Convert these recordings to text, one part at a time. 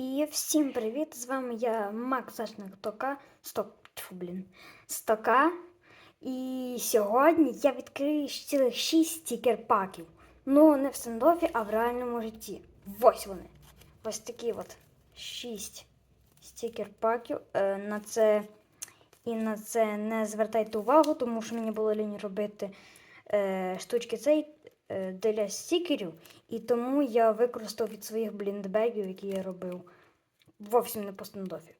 І всім привіт! З вами я Мак Зашник Тока. Сток, тьфу, блін. Стока. І сьогодні я відкрию цілих 6 стікер-паків. Ну, не в стендофі, а в реальному житті. Ось вони. Ось такі от 6 стікер-паків. Е, на це і на це не звертайте увагу, тому що мені було лінь робити е, штучки цей для стікерів. І тому я використав від своїх бліндбегів, які я робив зовсім не по стендофі.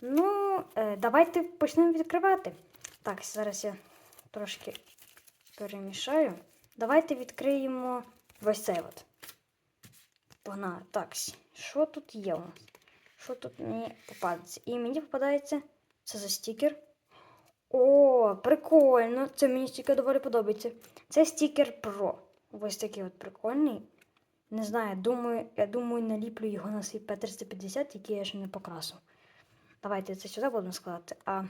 Ну, е, давайте почнемо відкривати. Так, зараз я трошки перемішаю. Давайте відкриємо ось цей от. Погнали. Так, що тут є у нас? Що тут мені попадеться? І мені попадається це за стікер. О, прикольно! Це мені стікер доволі подобається. Це стікер Pro. Ось такий от прикольний. Не знаю, думаю, я думаю, наліплю його на свій P350, який я ще не покрасив. Давайте це сюди будемо складати, а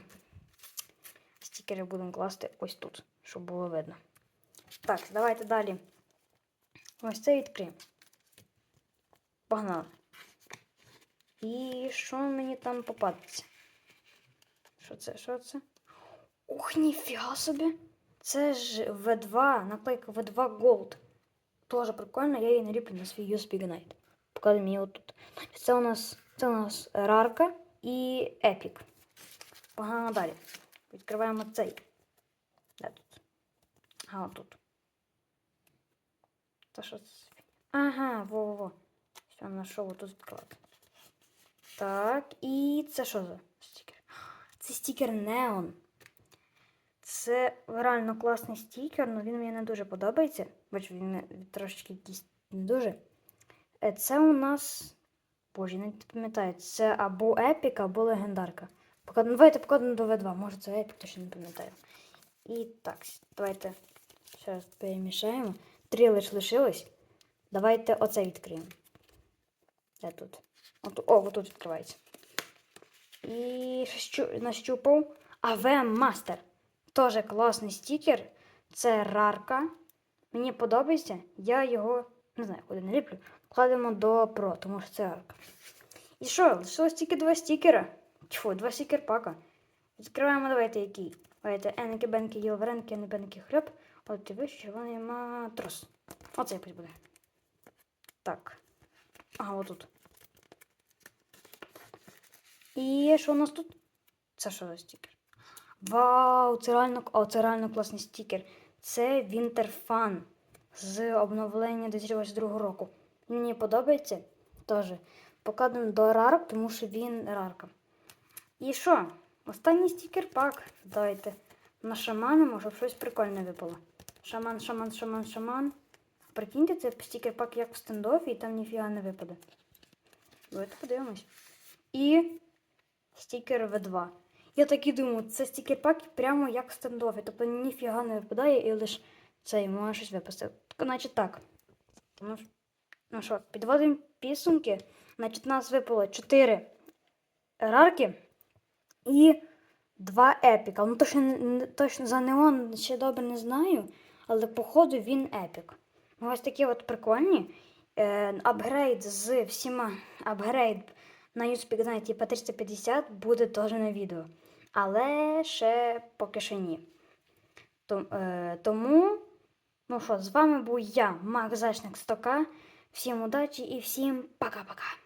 стікери будемо класти ось тут, щоб було видно. Так, давайте далі. Ось це відкриємо. Погнали. І що мені там попадеться? Що це? Що це? Ух, ніфіга собі! Це ж V2, наклейка V2 Gold. Тоже прикольно, я її наліплю на свій USB Ignite. Покладемо її отут. Це у нас це у нас рарка і Epic. Погано далі. Відкриваємо цей. Де тут? А, отут. Та що це? Ага, во-во-во. Все, знайшов тут відкривати. Так, і це що за стікер? Це стікер Neon. Це реально класний стікер, але він мені не дуже подобається. Бач, він трошечки якийсь не дуже. Е, Це у нас. Боже, я не пам'ятаю, це або епік, або легендарка. Пока... ну, Давайте покладемо до V2, може це епік, точно не пам'ятаю. І так, давайте ще раз перемішаємо. Три лиш лишилось. Давайте оце відкриємо. Де тут? От, о, отут відкривається. І щу... нащупав AVM Master. Тоже класний стікер. Це рарка. Мені подобається. Я його не знаю, куди не ліплю. Кладемо до Pro, тому що це рарка. І що? Лишилось тільки два стікера. Тьфу, два стікер пака. Відкриваємо, давайте який. Давайте Енки, Бенки, Єлверенки, Енбенки, Хліб. От вищий червоний матрос. Оцей пусть буде. Так. Ага, отут. І що у нас тут? Це що за стікер? Вау, це реально, о, це реально класний стікер. Це Fun з обновлення 2022 року. Мені подобається теж. Покладемо до рарок, тому що він рарка. І що? Останній стікер пак. Давайте нашаманимо, щоб щось прикольне випало. Шаман, шаман, шаман, шаман. Прикиньте, це стікер пак як в стендофі, і там ніфіга не випаде. Давайте подивимось. І стікер V2. Я так і думаю, це стікер-пак прямо як стендофі. Тобто ніфіга не випадає і лише цей може щось випасти. Так, Значить так. Ну, ж- ну що, підводимо підсумки. Значить, нас випало 4 рарки і 2 епіка. Ну, точно, точно за неон ще добре не знаю, але походу він епік. Ну, ось такі от прикольні. Е, апгрейд з всіма апгрейд на YouTube Ignite по 350 буде теж на відео. Але ще поки що ні. Е, Тому, ну що, з вами був я, Макс Зачник Стока. Всім удачі і всім пока-пока.